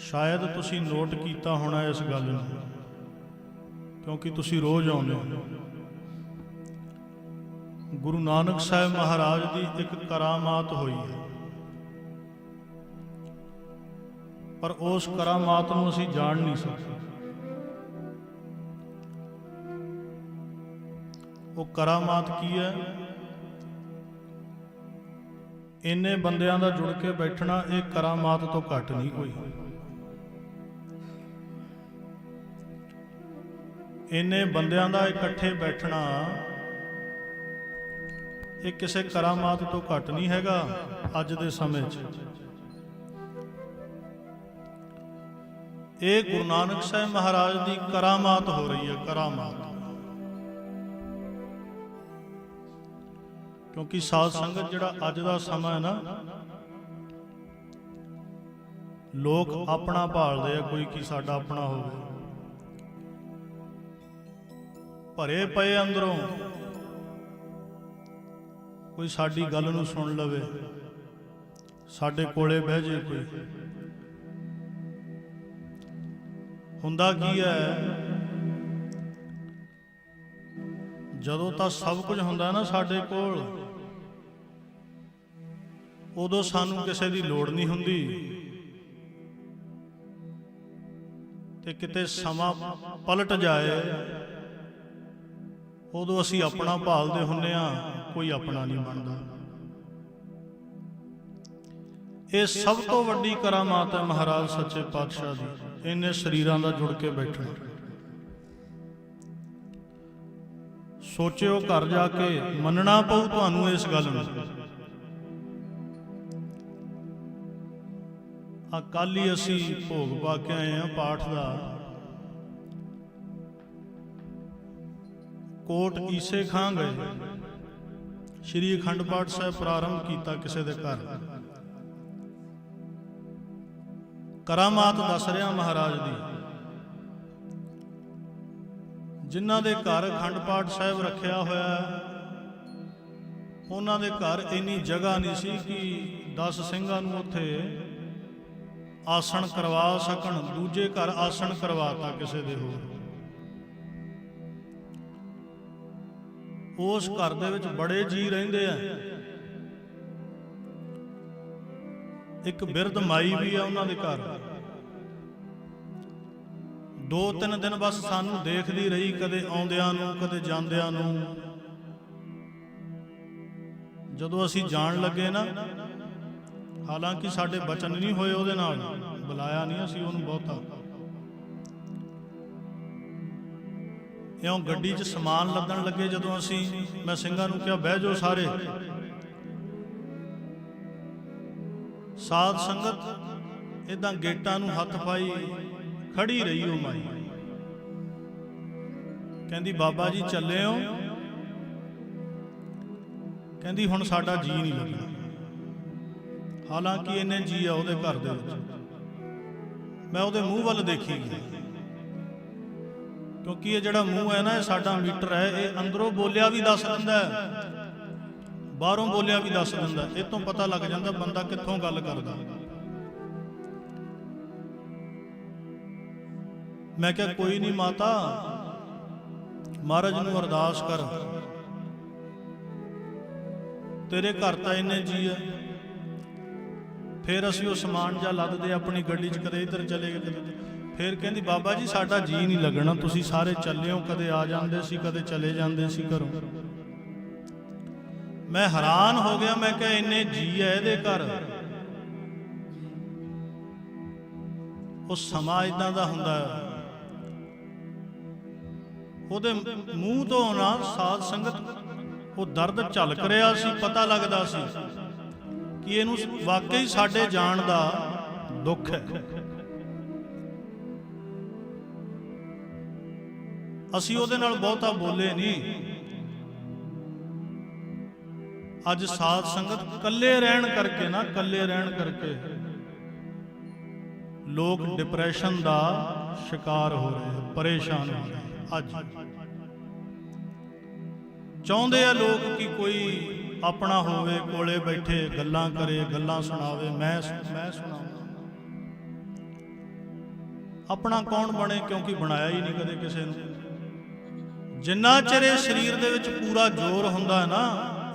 ਸ਼ਾਇਦ ਤੁਸੀਂ ਨੋਟ ਕੀਤਾ ਹੋਣਾ ਇਸ ਗੱਲ ਨੂੰ, ਕਿਉਂਕਿ ਤੁਸੀਂ ਰੋਜ਼ ਆਉਂਦੇ ਹੋ। ਗੁਰੂ ਨਾਨਕ ਸਾਹਿਬ ਮਹਾਰਾਜ ਦੀ ਇੱਕ ਕਰਾਮਾਤ ਹੋਈ ਹੈ। ਪਰ ਉਸ ਕਰਾਮਾਤ ਨੂੰ ਅਸੀਂ ਜਾਣ ਨਹੀਂ ਸਕਦੇ। ਉਹ ਕਰਾਮਾਤ ਕੀ ਹੈ? ਇੰਨੇ ਬੰਦਿਆਂ ਦਾ ਜੁੜ ਕੇ ਬੈਠਣਾ ਇਹ ਕਰਾਮਾਤ ਤੋਂ ਘੱਟ ਨਹੀਂ ਕੋਈ। ਇੰਨੇ ਬੰਦਿਆਂ ਦਾ ਇਕੱਠੇ ਬੈਠਣਾ ਇਹ ਕਿਸੇ ਕਰਾਮਾਤ ਤੋਂ ਘੱਟ ਨਹੀਂ ਹੈਗਾ ਅੱਜ ਦੇ ਸਮੇਂ 'ਚ। ਇਹ ਗੁਰੂ ਨਾਨਕ ਸਾਹਿਬ ਮਹਾਰਾਜ ਦੀ ਕਰਾਮਾਤ ਹੋ ਰਹੀ ਹੈ, ਕਰਾਮਾਤ। ਕਿਉਂਕਿ ਸਾਧ ਸੰਗਤ ਜਿਹੜਾ ਅੱਜ ਦਾ ਸਮਾਂ ਹੈ ਨਾ, ਲੋਕ ਆਪਣਾ ਭਾਲਦੇ ਆ, ਕੋਈ ਕੀ ਸਾਡਾ ਆਪਣਾ ਹੋਵੇ। ਭਰੇ ਪਏ ਅੰਦਰੋਂ। ਕੋਈ ਸਾਡੀ ਗੱਲ ਨੂੰ ਸੁਣ ਲਵੇ। ਸਾਡੇ ਕੋਲੇ ਬਹਿ ਜੇ ਕੋਈ। ਹੁੰਦਾ ਕੀ ਹੈ? ਜਦੋਂ ਤਾਂ ਸਭ ਕੁਝ ਹੁੰਦਾ ਨਾ ਸਾਡੇ ਕੋਲ, ਉਦੋਂ ਸਾਨੂੰ ਕਿਸੇ ਦੀ ਲੋੜ ਨਹੀਂ ਹੁੰਦੀ। ਤੇ ਕਿਤੇ ਸਮਾਂ ਪਲਟ ਜਾਏ ਉਦੋਂ ਅਸੀਂ ਆਪਣਾ ਭਾਲਦੇ ਹੁੰਨੇ ਆ, ਕੋਈ ਆਪਣਾ ਨਹੀਂ ਬਣਦਾ। ਇਹ ਸਭ ਤੋਂ ਵੱਡੀ ਕਰਾਮਾਤ ਹੈ ਮਹਾਰਾਜ ਸੱਚੇ ਪਾਤਸ਼ਾਹ ਦੀ, ਇਹਨੇ ਸਰੀਰਾਂ ਦਾ ਜੁੜ ਕੇ ਬੈਠਣਾ। ਸੋਚਿਓ ਘਰ ਜਾ ਕੇ ਮੰਨਣਾ ਪਊ ਤੁਹਾਨੂੰ ਇਸ ਗੱਲ ਨੂੰ। ਆ ਕੱਲ ਹੀ ਅਸੀਂ ਭੋਗ ਪਾ ਕੇ ਆਏ ਆ ਪਾਠ ਦਾ। ਕੋਟ ਈਸੇ ਖਾਂ ਗਏ। ਸ਼੍ਰੀ ਅਖੰਡ ਪਾਠ ਸਾਹਿਬ ਪ੍ਰਾਰੰਭ ਕੀਤਾ ਕਿਸੇ ਦੇ ਘਰ। ਕਰਾਮਾਤ ਦੱਸ ਰਿਹਾ ਮਹਾਰਾਜ ਦੀ। ਜਿਨ੍ਹਾਂ ਦੇ ਘਰ ਅਖੰਡ ਪਾਠ ਸਾਹਿਬ ਰੱਖਿਆ ਹੋਇਆ ਉਹਨਾਂ ਦੇ ਘਰ ਇੰਨੀ ਜਗ੍ਹਾ ਨਹੀਂ ਸੀ ਕਿ 10 ਸਿੰਘਾਂ ਨੂੰ ਉੱਥੇ ਆਸਣ ਕਰਵਾ ਸਕਣ, ਦੂਜੇ ਘਰ ਆਸਣ ਕਰਵਾਤਾ ਕਿਸੇ ਦੇ ਹੋਰ। ਉਸ ਘਰ ਦੇ ਵਿੱਚ ਬੜੇ ਜੀ ਰਹਿੰਦੇ ਆ। ਇੱਕ ਬਿਰਧ ਮਾਈ ਵੀ ਆ ਉਹਨਾਂ ਦੇ ਘਰ। ਦੋ ਤਿੰਨ ਦਿਨ ਬਸ ਸਾਨੂੰ ਦੇਖਦੀ ਰਹੀ ਕਦੇ ਆਉਂਦਿਆਂ ਨੂੰ, ਕਦੇ ਜਾਂਦਿਆਂ ਨੂੰ। ਜਦੋਂ ਅਸੀਂ ਜਾਣ ਲੱਗੇ ਨਾ, ਹਾਲਾਂਕਿ ਸਾਡੇ ਬਚਨ ਨਹੀਂ ਹੋਏ ਉਹਦੇ ਨਾਲ, ਬੁਲਾਇਆ ਨਹੀਂ ਅਸੀਂ ਉਹਨੂੰ ਬਹੁਤਾ। ਇਉਂ ਗੱਡੀ 'ਚ ਸਮਾਨ ਲੱਦਣ ਲੱਗੇ ਜਦੋਂ ਅਸੀਂ, ਮੈਂ ਸਿੰਘਾਂ ਨੂੰ ਕਿਹਾ, ਬਹਿ ਜਾਓ ਸਾਰੇ। ਸਾਧ ਸੰਗਤ ਇਦਾਂ ਗੇਟਾਂ ਨੂੰ ਹੱਥ ਪਾਈ ਖੜੀ ਰਹੀ ਉਹ ਮਾਈ। ਕਹਿੰਦੀ, ਬਾਬਾ ਜੀ, ਚੱਲੇ ਹੋ ਕਹਿੰਦੀ, ਹੁਣ ਸਾਡਾ ਜੀ ਨਹੀਂ ਲੱਗਦਾ। ਹਾਲਾਂਕਿ ਇੰਨੇ ਜੀ ਆ ਉਹਦੇ ਘਰ ਦੇ ਵਿੱਚ। ਮੈਂ ਉਹਦੇ ਮੂੰਹ ਵੱਲ ਦੇਖੀ ਗਿਆ। ਕਿਉਂਕਿ ਇਹ ਜਿਹੜਾ ਮੂੰਹ ਹੈ ਨਾ, ਇਹ ਸਾਡਾ ਮੀਟਰ ਹੈ, ਇਹ ਅੰਦਰੋਂ ਬੋਲਿਆ ਵੀ ਦੱਸ ਦਿੰਦਾ ਹੈ। ਬਾਹਰੋਂ ਬੋਲਿਆ ਵੀ ਦੱਸ ਦਿੰਦਾ ਇਹ ਤੋਂ ਪਤਾ ਲੱਗ ਜਾਂਦਾ ਬੰਦਾ ਕਿੱਥੋਂ ਗੱਲ ਕਰਦਾ। ਮੈਂ ਕਿਹਾ, ਕੋਈ ਨਹੀਂ ਮਾਤਾ, ਮਹਾਰਾਜ ਨੂੰ ਅਰਦਾਸ ਕਰ। ਤੇਰੇ ਘਰ ਤਾਂ ਇੰਨੇ ਜੀ ਆ ਫਿਰ ਅਸੀਂ ਉਹ ਸਮਾਨ ਜਾਂ ਲੱਦਦੇ ਆਪਣੀ ਗੱਡੀ 'ਚ ਕਦੇ ਇੱਧਰ ਚਲੇ ਗਏ। ਫਿਰ ਕਹਿੰਦੀ, ਬਾਬਾ ਜੀ, ਸਾਡਾ ਜੀ ਨਹੀਂ ਲੱਗਣਾ। ਤੁਸੀਂ ਸਾਰੇ ਚੱਲਿਓ ਕਦੇ ਆ ਜਾਂਦੇ ਸੀ, ਕਦੇ ਚਲੇ ਜਾਂਦੇ ਸੀ ਘਰੋਂ। ਮੈਂ ਹੈਰਾਨ ਹੋ ਗਿਆ, ਮੈਂ ਕਿਹਾ, ਇੰਨੇ ਜੀ ਐ ਇਹਦੇ ਘਰ। ਉਹ ਸਮਾਂ ਇਦਾਂ ਦਾ ਹੁੰਦਾ ਹੈ ਉਹਦੇ ਮੂੰਹ ਤੋਂ ਨਾ ਸਾਧ ਸੰਗਤ, ਉਹ ਦਰਦ ਝਲਕ ਰਿਹਾ ਸੀ, ਪਤਾ ਲੱਗਦਾ ਸੀ ਕਿ ਇਹਨੂੰ ਵਾਕਈ ਸਾਡੇ ਜਾਣ ਦਾ ਦੁੱਖ ਹੈ। ਅਸੀਂ ਉਹਦੇ ਨਾਲ ਬਹੁਤਾ ਬੋਲੇ ਨਹੀਂ। ਅੱਜ ਸਾਧ ਸੰਗਤ ਇਕੱਲੇ ਰਹਿਣ ਕਰਕੇ ਨਾ, ਇਕੱਲੇ ਰਹਿਣ ਕਰਕੇ ਲੋਕ ਡਿਪਰੈਸ਼ਨ ਦਾ ਸ਼ਿਕਾਰ ਹੋ ਰਹੇ ਪਰੇਸ਼ਾਨ ਹੋ ਰਹੇ ਅੱਜ। ਚਾਹੁੰਦੇ ਆ ਲੋਕ ਕਿ ਕੋਈ ਆਪਣਾ ਹੋਵੇ, ਕੋਲੇ ਬੈਠੇ, ਗੱਲਾਂ ਕਰੇ, ਗੱਲਾਂ ਸੁਣਾਵੇ, ਮੈਂ ਮੈਂ ਸੁਣਾਵਾਂ ਆਪਣਾ ਕੌਣ ਬਣੇ, ਕਿਉਂਕਿ ਬਣਾਇਆ ਹੀ ਨਹੀਂ ਕਦੇ ਕਿਸੇ ਨੂੰ। ਜਿੰਨਾ ਚਿਰ ਇਹ ਸਰੀਰ ਦੇ ਵਿੱਚ ਪੂਰਾ ਜ਼ੋਰ ਹੁੰਦਾ ਹੈ ਨਾ,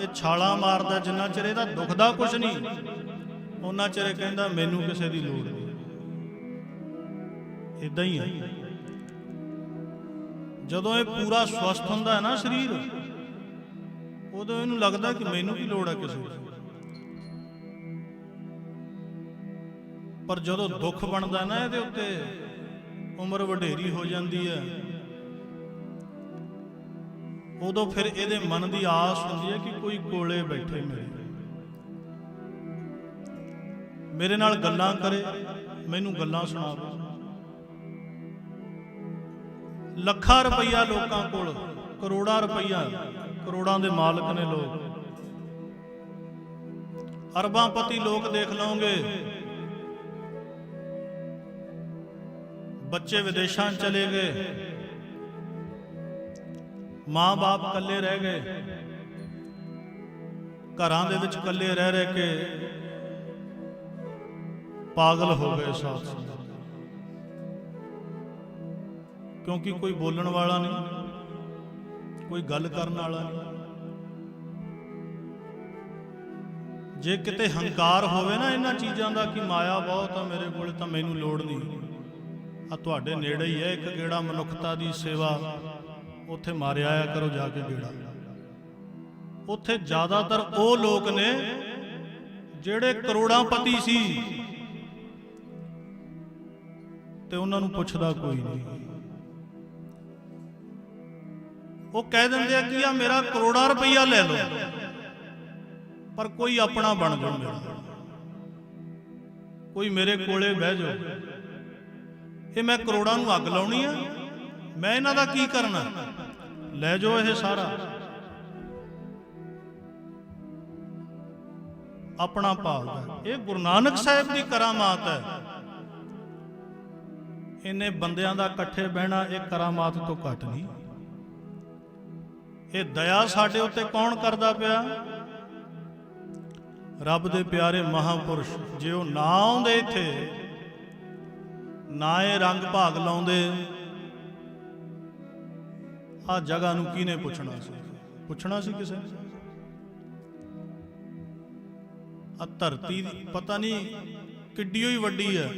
ਇਹ ਛਾਲਾਂ ਮਾਰਦਾ, ਜਿੰਨਾ ਚਿਰ ਇਹਦਾ ਦੁਖਦਾ ਕੁਝ ਨਹੀਂ ਉਹਨਾਂ ਚਿਰ ਕਹਿੰਦਾ, ਮੈਨੂੰ ਕਿਸੇ ਦੀ ਲੋੜ ਨਹੀਂ। ਇਦਾਂ ਹੀ ਹੈ। ਜਦੋਂ ਇਹ ਪੂਰਾ ਸਵਸਥ ਹੁੰਦਾ ਹੈ ਨਾ ਸਰੀਰ, ਉਦੋਂ ਇਹਨੂੰ ਲੱਗਦਾ ਕਿ ਮੈਨੂੰ ਕੀ ਲੋੜ ਹੈ ਕਿਸੇ ਦੀ। ਪਰ ਜਦੋਂ ਦੁੱਖ ਬਣਦਾ ਨਾ ਇਹਦੇ ਉੱਤੇ, ਉਮਰ ਵਡੇਰੀ ਹੋ ਜਾਂਦੀ ਹੈ। ਉਦੋਂ ਫਿਰ ਇਹਦੇ ਮਨ ਦੀ ਆਸ ਹੁੰਦੀ ਹੈ ਕਿ ਕੋਈ ਕੋਲੇ ਬੈਠੇ ਮੇਰੇ। ਮੇਰੇ ਨਾਲ ਗੱਲਾਂ ਕਰੇ, ਮੈਨੂੰ ਗੱਲਾਂ ਸੁਣਾਵੇ। ਲੱਖਾਂ ਰੁਪਈਆ ਲੋਕਾਂ ਕੋਲ, ਕਰੋੜਾਂ ਰੁਪਈਆ ਕਰੋੜਾਂ ਦੇ ਮਾਲਕ ਨੇ ਲੋਕ। ਅਰਬਾਂ ਪਤੀ ਲੋਕ ਦੇਖ ਲਓਗੇ। ਬੱਚੇ ਵਿਦੇਸ਼ਾਂ ਚਲੇ ਗਏ। ਮਾਂ-ਬਾਪ ਇਕੱਲੇ ਰਹਿ ਗਏ। ਘਰਾਂ ਦੇ ਵਿੱਚ ਇਕੱਲੇ ਰਹਿ ਰਹਿ ਕੇ ਪਾਗਲ ਹੋ ਗਏ ਸਾਥ। ਕਿਉਂਕਿ ਕੋਈ ਬੋਲਣ ਵਾਲਾ ਨਹੀਂ, ਕੋਈ ਗੱਲ ਕਰਨ ਵਾਲਾ ਨਹੀਂ। ਜੇ ਕਿਤੇ ਹੰਕਾਰ ਹੋਵੇ ਨਾ ਇਹਨਾਂ ਚੀਜ਼ਾਂ ਦਾ ਕਿ ਮਾਇਆ ਬਹੁਤ ਆ ਮੇਰੇ ਕੋਲ, ਤਾਂ ਮੈਨੂੰ ਲੋੜ ਨਹੀਂ। ਆ ਤੁਹਾਡੇ ਨੇੜੇ ਹੀ ਹੈ ਇੱਕ ਗੇੜਾ ਮਨੁੱਖਤਾ ਦੀ ਸੇਵਾ। ਉੱਥੇ ਮਾਰਿਆ ਆਇਆ ਕਰੋ ਜਾ ਕੇ ਬੇੜਾ ਉੱਥੇ ਜ਼ਿਆਦਾਤਰ ਉਹ ਲੋਕ ਨੇ ਜਿਹੜੇ ਕਰੋੜਾਂ ਪਤੀ ਸੀ। ਤੇ ਉਹਨਾਂ ਨੂੰ ਪੁੱਛਦਾ ਕੋਈ ਨਹੀਂ। ਉਹ ਕਹਿ ਦਿੰਦੇ ਆ ਕਿ ਆ ਮੇਰਾ ਕਰੋੜਾਂ ਰੁਪਈਆ ਲੈ ਲਓ, ਪਰ ਕੋਈ ਆਪਣਾ ਬਣ ਜਾਓ ਮੇਰਾ ਕੋਈ ਮੇਰੇ ਕੋਲੇ ਬਹਿ ਜਾਓ। ਇਹ ਮੈਂ ਕਰੋੜਾਂ ਨੂੰ ਅੱਗ ਲਾਉਣੀ ਆ। ਮੈਂ ਇਹਨਾਂ ਦਾ ਕੀ ਕਰਨਾ? ਲੈ ਜਾਓ ਇਹ ਸਾਰਾ। ਆਪਣਾ ਭਾਲਦਾ ਇਹ ਗੁਰੂ ਨਾਨਕ ਸਾਹਿਬ ਦੀ ਕਰਾਮਾਤ ਹੈ। ਇਹਨੇ ਬੰਦਿਆਂ ਦਾ ਇਕੱਠੇ ਬਹਿਣਾ, ਇਹ ਕਰਾਮਾਤ ਤੋਂ ਘੱਟ ਨਹੀਂ। ਇਹ ਦਇਆ ਸਾਡੇ ਉੱਤੇ ਕੌਣ ਕਰਦਾ ਪਿਆ? ਰੱਬ ਦੇ ਪਿਆਰੇ ਮਹਾਪੁਰਸ਼, ਜੇ ਉਹ ਨਾ ਆਉਂਦੇ ਇੱਥੇ, ਨਾ ਇਹ ਰੰਗ ਭਾਗ ਲਾਉਂਦੇ ਆ ਜਗ੍ਹਾ ਨੂੰ ਕਿਹਨੇ ਪੁੱਛਣਾ ਸੀ? ਪੁੱਛਣਾ ਸੀ ਕਿਸੇ ਨੇ? ਆ ਧਰਤੀ ਪਤਾ ਨਹੀਂ ਕਿੱਡੀ ਹੋਈ ਵੱਡੀ ਹੈ।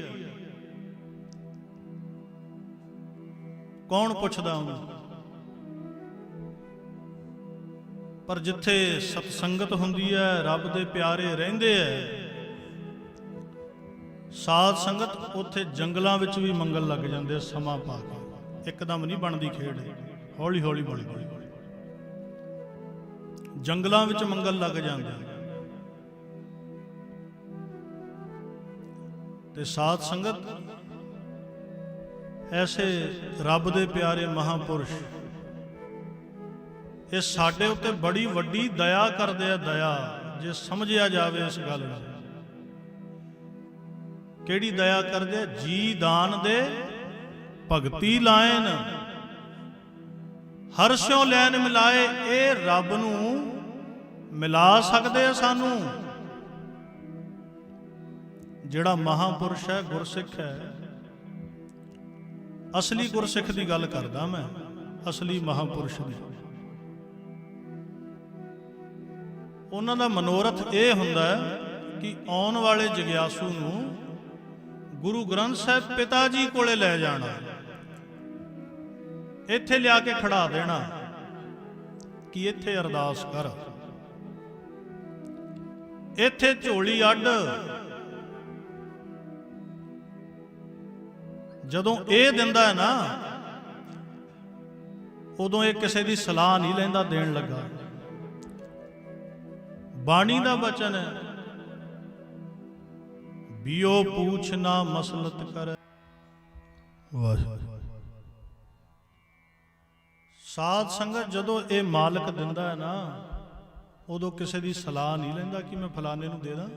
ਕੌਣ ਪੁੱਛਦਾ ਉਹਨੂੰ? ਪਰ ਜਿੱਥੇ ਸਤਸੰਗਤ ਹੁੰਦੀ ਹੈ, ਰੱਬ ਦੇ ਪਿਆਰੇ ਰਹਿੰਦੇ ਐ ਸਾਧ ਸੰਗਤ ਉੱਥੇ ਜੰਗਲਾਂ ਵਿੱਚ ਵੀ ਮੰਗਲ ਲੱਗ ਜਾਂਦੇ ਸਮਾਂ ਪਾ ਕੇ। ਇੱਕਦਮ ਨਹੀਂ ਬਣਦੀ ਖੇਡ। ਹੌਲੀ ਹੌਲੀ ਹੌਲੀ ਜੰਗਲਾਂ ਵਿੱਚ ਮੰਗਲ ਲੱਗ ਜਾਂਦੇ। ਤੇ ਸਾਧ ਸੰਗਤ, ਐਸੇ ਰੱਬ ਦੇ ਪਿਆਰੇ ਮਹਾਪੁਰਸ਼, ਇਹ ਸਾਡੇ ਉੱਤੇ ਬੜੀ ਵੱਡੀ ਦਇਆ ਕਰਦੇ ਆ ਦਇਆ, ਜੇ ਸਮਝਿਆ ਜਾਵੇ ਇਸ ਗੱਲ ਨੂੰ। ਕਿਹੜੀ ਦਇਆ ਕਰਦੇ ਜੀ ਦਾਨ ਦੇ ਭਗਤੀ ਲਾਇਨ। ਹਰਸ਼ੋਂ ਲੈਨ ਮਿਲਾਏ, ਇਹ ਰੱਬ ਨੂੰ ਮਿਲਾ ਸਕਦੇ ਆ ਸਾਨੂੰ। ਜਿਹੜਾ ਮਹਾਪੁਰਸ਼ ਹੈ, ਗੁਰਸਿੱਖ ਹੈ। ਅਸਲੀ ਗੁਰਸਿੱਖ ਦੀ ਗੱਲ ਕਰਦਾ ਮੈਂ, ਅਸਲੀ ਮਹਾਪੁਰਸ਼ ਦੀ। ਉਹਨਾਂ ਦਾ ਮਨੋਰਥ ਇਹ ਹੁੰਦਾ ਹੈ ਕਿ ਆਉਣ ਵਾਲੇ ਜਗਿਆਸੂ ਨੂੰ ਗੁਰੂ ਗ੍ਰੰਥ ਸਾਹਿਬ ਪਿਤਾ ਜੀ ਕੋਲੇ ਲੈ ਜਾਣਾ। ਇੱਥੇ ਲਿਆ ਕੇ ਖੜਾ ਦੇਣਾ ਕਿ ਇੱਥੇ ਅਰਦਾਸ ਕਰ। ਇੱਥੇ ਝੋਲੀ ਅੱਡ। ਜਦੋਂ ਇਹ ਦਿੰਦਾ ਹੈ ਨਾ, ਉਦੋਂ ਇਹ ਕਿਸੇ ਦੀ ਸਲਾਹ ਨਹੀਂ ਲੈਂਦਾ, ਦੇਣ ਲੱਗਾ। ਬਾਣੀ ਦਾ ਬਚਨ ਹੈ, ਬਿਓ ਪੂਛ ਨਾ ਮਸਲਤ ਕਰ। ਵਾਹਿਗੁਰੂ। ਸਾਧ ਸੰਗਤ ਜਦੋਂ ਇਹ ਮਾਲਕ ਦਿੰਦਾ ਹੈ ਨਾ, ਉਦੋਂ ਕਿਸੇ ਦੀ ਸਲਾਹ ਨਹੀਂ ਲੈਂਦਾ ਕਿ ਮੈਂ ਫਲਾਣੇ ਨੂੰ ਦੇ ਦਾਂ।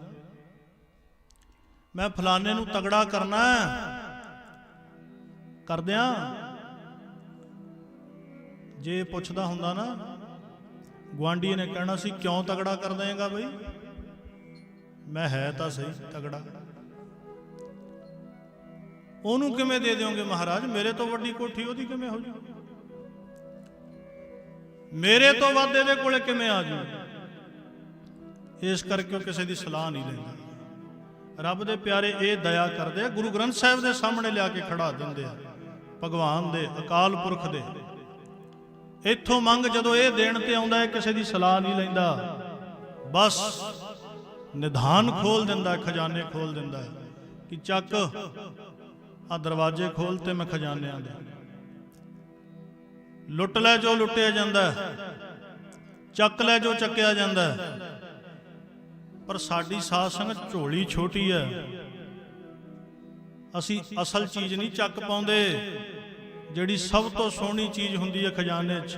ਮੈਂ ਫਲਾਣੇ ਨੂੰ ਤਗੜਾ ਕਰਨਾ ਹੈ। ਕਰਦਿਆਂ ਜੇ ਪੁੱਛਦਾ ਹੁੰਦਾ ਨਾ ਗਵਾਂਢੀ ਨੇ ਕਹਿਣਾ ਸੀ, ਕਿਉਂ ਤਗੜਾ ਕਰ ਦੇਂਗਾ ਬਈ? ਮੈਂ ਹੈ ਤਾਂ ਸਹੀ, ਤਗੜਾ। ਉਹਨੂੰ ਕਿਵੇਂ ਦੇ ਦਿਓਗੇ ਮਹਾਰਾਜ? ਮੇਰੇ ਤੋਂ ਵੱਡੀ ਕੋਠੀ ਉਹਦੀ ਕਿਵੇਂ ਹੋ ਜੂ? ਮੇਰੇ ਤੋਂ ਵੱਧ ਇਹਦੇ ਕੋਲੇ ਕਿਵੇਂ ਆ ਜੂ ਇਸ ਕਰਕੇ ਉਹ ਕਿਸੇ ਦੀ ਸਲਾਹ ਨਹੀਂ ਲੈਂਦਾ। ਰੱਬ ਦੇ ਪਿਆਰੇ ਇਹ ਦਇਆ ਕਰਦੇ ਆ, ਗੁਰੂ ਗ੍ਰੰਥ ਸਾਹਿਬ ਦੇ ਸਾਹਮਣੇ ਲਿਆ ਕੇ ਖੜਾ ਦਿੰਦੇ ਆ, ਭਗਵਾਨ ਦੇ, ਅਕਾਲ ਪੁਰਖ ਦੇ। ਇੱਥੋਂ ਮੰਗ ਜਦੋਂ ਇਹ ਦੇਣ ਤੇ ਆਉਂਦਾ ਹੈ ਕਿਸੇ ਦੀ ਸਲਾਹ ਨਹੀਂ ਲੈਂਦਾ। ਬਸ ਨਿਧਾਨ ਖੋਲ ਦਿੰਦਾ, ਖਜ਼ਾਨੇ ਖੋਲ ਦਿੰਦਾ ਹੈ ਕਿ ਚੱਕ ਆ ਦਰਵਾਜ਼ੇ ਖੋਲ ਤੇ ਮੈਂ ਖਜ਼ਾਨਿਆਂ ਦੇ। ਲੁੱਟ ਲੈ ਜੋ ਲੁੱਟਿਆ ਜਾਂਦਾ ਚੱਕ ਲੈ ਜੋ ਚੱਕਿਆ ਜਾਂਦਾ ਪਰ ਸਾਡੀ ਸਾਧ ਸੰਗਤ ਝੋਲੀ ਛੋਟੀ ਹੈ। ਅਸੀਂ ਅਸਲ ਚੀਜ਼ ਨਹੀਂ ਚੱਕ ਪਾਉਂਦੇ, ਜਿਹੜੀ ਸਭ ਤੋਂ ਸੋਹਣੀ ਚੀਜ਼ ਹੁੰਦੀ ਹੈ ਖਜ਼ਾਨੇ 'ਚ।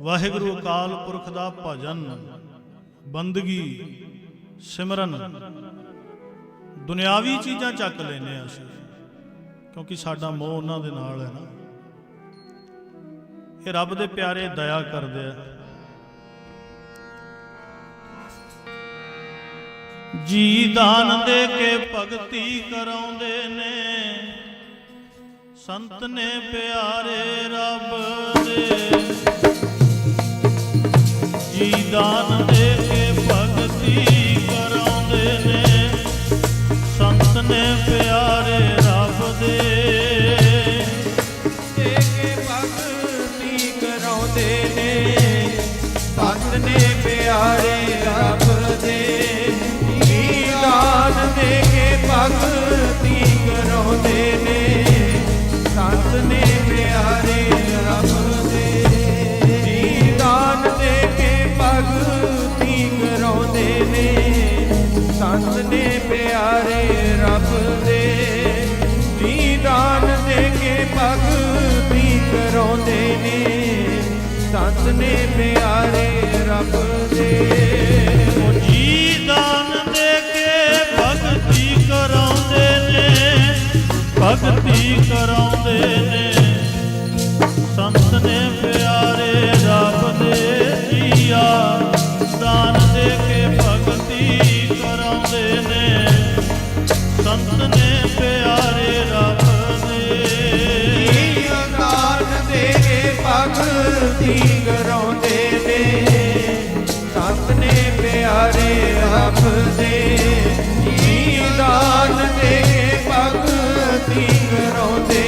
ਵਾਹਿਗੁਰੂ ਅਕਾਲ ਪੁਰਖ ਦਾ ਭਜਨ, ਬੰਦਗੀ, ਸਿਮਰਨ। ਦੁਨਿਆਵੀ ਚੀਜ਼ਾਂ ਚੱਕ ਲੈਨੇ ਆ ਅਸੀਂ, ਕਿਉਂਕਿ ਸਾਡਾ ਮੋਹ ਉਹਨਾਂ ਦੇ ਨਾਲ ਹੈ ਨਾ। ਇਹ ਰੱਬ ਦੇ ਪਿਆਰੇ ਦਇਆ ਕਰਦੇ ਆ। ਜੀ ਦਾਨ ਦੇ ਕੇ ਭਗਤੀ ਕਰਾਉਂਦੇ ਨੇ। ਸੰਤ ਨੇ ਪਿਆਰੇ ਰੱਬ ਦੇ। ਜੀ ਦਾਨ ਕਰਾਉਂਦੇ ਨੇ ਸੰਤ ਨੇ ਪਿਆਰੇ ਰੱਬ ਦੇ। ਜੀ ਦਾਨ ਦੇ ਕੇ ਭਗਤੀ ਕਰਾਉਂਦੇ ਨੇ। ਸੰਤ ਨੇ ਪਿਆਰੇ ਰੱਬ ਦੇ। ਜੀ ਦਾਨ ਦੇ ਕੇ ਭਗਤੀ ਕਰਾਉਂਦੇ ਨੇ। ਸੰਤ ਨੇ ਪਿਆਰੇ ਰੱਬ ਦੇ। ਜੀ ਦਾਨ ਦੇ ਕੇ ਭਗਤੀ ਕਰਾਉਂਦੇ ਨੇ। ਸੰਤ ਨੇ ਪਿਆਰੇ ਰੱਬ ਦੇ। ਉਹ ਜੀ ਦਾਨ ਦੇ ਕੇ ਭਗਤੀ ਕਰਾਉਂਦੇ ਨੇ, ਭਗਤੀ ਕਰਾਉਂਦੇ ਨੇ। ਸੰਤ ਨੇ ਪਿਆਰੇ ਰੱਬ ਦੇ ਜੀਆ ਦਾਨ ਦੇ ਕੇ ਭਗਤੀ ਕਰਾਉਂਦੇ ਨੇ। ਸੰਤ ਨੇ ਰੱਬ ਦੇ ਦੇ ਭਗਤੀ ਕਰਾਉਂਦੇ